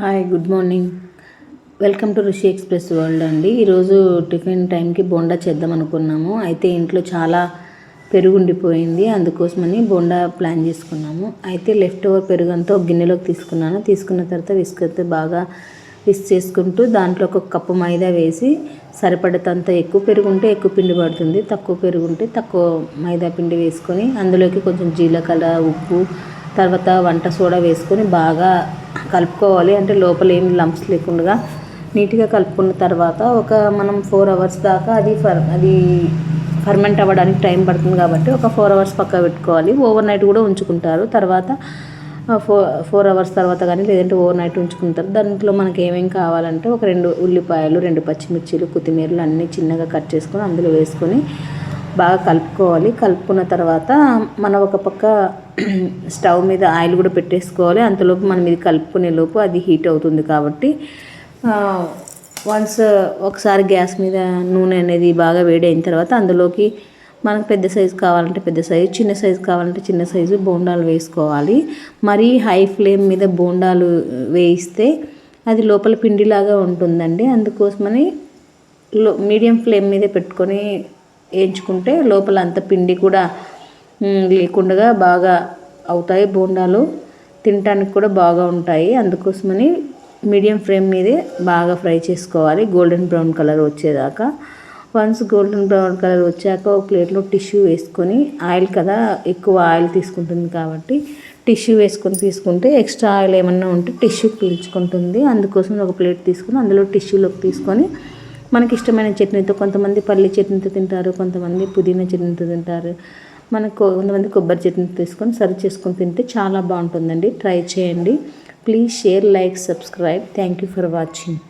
Hi good morning welcome to Rushi express world అండి. ఈరోజు tiffin టైంకి బోండా చేద్దాం అనుకున్నాము. అయితే ఇంట్లో చాలా పెరుగు ఉండిపోయింది అందుకోసమని బోండా ప్లాన్ చేసుకున్నాము. అయితే లెఫ్ట్ ఓవర్ పెరుగు అంతా ఒక గిన్నెలోకి తీసుకున్నాను. తీసుకున్న తర్వాత విసుకైతే బాగా విస్ చేసుకుంటూ దాంట్లో ఒక కప్పు మైదా వేసి సరిపడతంత ఎక్కువ పెరుగు ఉంటే ఎక్కువ పిండి పడుతుంది. తక్కువ పెరుగు ఉంటే తక్కువ మైదా పిండి వేసుకొని అందులోకి కొంచెం జీలకర్ర ఉప్పు తర్వాత వంట సోడా వేసుకొని బాగా కలుపుకోవాలి అంటే లోపల ఏం లంప్స్ లేకుండా నీట్గా కలుపుకున్న తర్వాత ఒక మనం ఫోర్ అవర్స్ దాకా అది ఫర్ అది ఫర్మెంట్ అవ్వడానికి టైం పడుతుంది కాబట్టి ఒక ఫోర్ అవర్స్ పక్క పెట్టుకోవాలి. ఓవర్ నైట్ కూడా ఉంచుకుంటారు. తర్వాత ఫోర్ ఫోర్ అవర్స్ తర్వాత కానీ లేదంటే ఓవర్ నైట్ ఉంచుకుంటారు. దాంట్లో మనకి ఏమేమి కావాలంటే ఒక రెండు ఉల్లిపాయలు రెండు పచ్చిమిర్చీలు కొత్తిమీరలు అన్నీ చిన్నగా కట్ చేసుకొని అందులో వేసుకొని బాగా కలుపుకోవాలి. కలుపుకున్న తర్వాత మనం ఒక పక్క స్టవ్ మీద ఆయిల్ కూడా పెట్టేసుకోవాలి. అంతలోపు మనం ఇది కలుపుకునే లోపు అది హీట్ అవుతుంది కాబట్టి వన్స్ ఒకసారి గ్యాస్ మీద నూనె అనేది బాగా వేడి అయిన తర్వాత అందులోకి మనకు పెద్ద సైజు కావాలంటే పెద్ద సైజు చిన్న సైజు కావాలంటే చిన్న సైజు బోండాలు వేసుకోవాలి. మరీ హై ఫ్లేమ్ మీద బోండాలు వేయిస్తే అది లోపల పిండిలాగా ఉంటుందండి. అందుకోసమని లో మీడియం ఫ్లేమ్ మీద పెట్టుకొని వేయించుకుంటే లోపల అంత పిండి కూడా లేకుండా బాగా అవుతాయి బోండాలు. తినటానికి కూడా బాగా ఉంటాయి. అందుకోసమని మీడియం ఫ్లేమ్ మీదే బాగా ఫ్రై చేసుకోవాలి. గోల్డెన్ బ్రౌన్ కలర్ వచ్చేదాకా. వన్స్ గోల్డెన్ బ్రౌన్ కలర్ వచ్చాక ఒక ప్లేట్లో టిష్యూ వేసుకొని ఆయిల్ కదా ఎక్కువ ఆయిల్ తీసుకుంటుంది కాబట్టి టిష్యూ వేసుకొని తీసుకుంటే ఎక్స్ట్రా ఆయిల్ ఏమన్నా ఉంటే టిష్యూ పీల్చుకుంటుంది. అందుకోసం ఒక ప్లేట్ తీసుకొని అందులో టిష్యూలోకి తీసుకొని మనకి ఇష్టమైన చట్నీతో కొంతమంది పల్లి చట్నీతో తింటారు కొంతమంది పుదీనా చట్నీతో తింటారు. మనకు కొంతమంది కొబ్బరి చట్నీ తీసుకొని సర్వ్ చేసుకొని తింటే చాలా బాగుంటుందండి. ట్రై చేయండి. Please share like subscribe thank you for watching